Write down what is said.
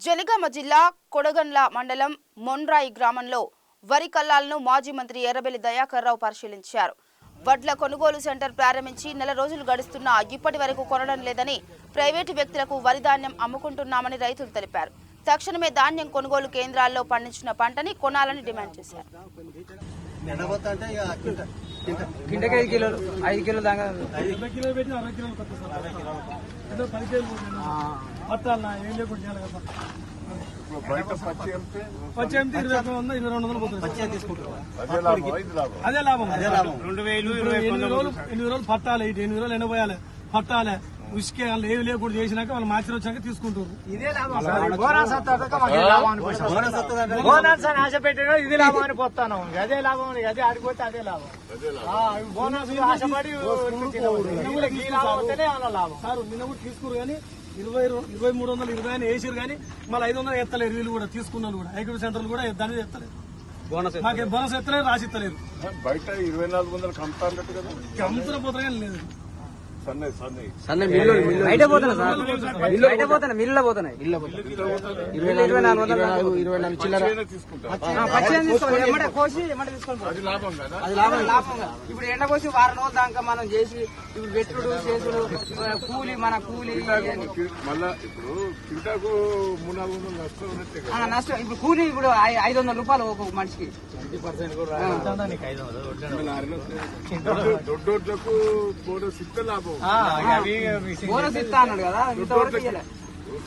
జనగామ జిల్లా కొడగండ్ల మండలం మొండ్రాయి గ్రామంలో వరి కల్లాలను మాజీ మంత్రి ఎర్రబెల్లి దయాకర్రావు పరిశీలించారు. వడ్ల కొనుగోలు సెంటర్ ప్రారంభించి నెల రోజులు గడుస్తున్నా ఇప్పటి వరకు కొనడం లేదని ప్రైవేటు వ్యక్తులకు వరి ధాన్యం అమ్ముకుంటున్నామని రైతులు తెలిపారు. తక్షణమే ధాన్యం కొనుగోలు కేంద్రాల్లో పండించిన పంటని కొనాలని డిమాండ్ చేశారు. ఎండబోతా అంటే ఇక కింట కింట. కింటకి ఐదు కిలోలు ఐదు కిలోలు దాకా ఇరవై కిలోలు పెట్టి అరవై కిలోలు కొత్త సార్. ఏదో పది కేజీలు పట్టాలన్నా ఏం లేకుండా చేయాలి కదా బయట పచ్చి అమ్మితే వచ్చి ఎంత ఇరవై ఒక వంద ఇరవై రెండు వందలు పోతుంది మంచిగా తీసుకుంటారు అదే లాభం అదే లాభం. రెండు వేలు ఎనిమిది రోజులు ఎనిమిది రోజులు పట్టాలి ఎనిమిది రోజులు పట్టాలి. ఉసుకే వాళ్ళు ఏమి లేకుండా చేసినాక వాళ్ళు మార్చి వచ్చాక తీసుకుంటారు. బోనస్ వస్తుందంటే బోనస్ అని ఆశ పెట్టినా ఇది లాభం అని పోతాను. అదే లాభం అని అదే ఆడిపోతే అదే లాభం. ఆ, బోనస్ ఆశపడి లాభం సార్. నిన్న కూడా తీసుకురు కానీ ఇరవై ఇరవై మూడు వందలు ఇరవై అని వేసారు కానీ మళ్ళీ ఐదు వందలు ఎత్తలేరు వీళ్ళు కూడా తీసుకున్నారు కూడా. ఐక్యూ సెంటర్లు కూడా దాని ఎత్తలేదు బోనస్ మాకు బోనస్ ఎత్తలేదు రాసి ఎత్తలేదు బయట ఇరవై నాలుగు వందలు అమ్ముతా అన్నట్టు కదా. అమ్ముతున్న పోతే కానీ లేదు. బయట పోతున్నా సార్? మిల్లు బయట పోతున్నా మిల్లు పోతున్నాయి ఇరవై ఇరవై నాలుగు వందలు ఇరవై నాలుగు చిల్లర. అయినా తీసుకుంటా పచ్చి తీసుకోవాలి ఎమ్మటే కోసి ఎమ్మటే తీసుకొని అది లాభం కదా? అది లాభం లాభం ఇప్పుడు ఎండ కోసి వారం రోజులు దాకా మనం చేసి ఇప్పుడు పెట్టుడు చేసుడు కూలి మన కూలి. మళ్ళా ఇప్పుడు నష్టం ఇప్పుడు కూలి ఇప్పుడు ఐదు వందల రూపాయలు ఒక్కొక్క మనిషికి. బోనస్ ఇస్తే లాభం. బోనస్ ఇస్తా అన్నాడు కదా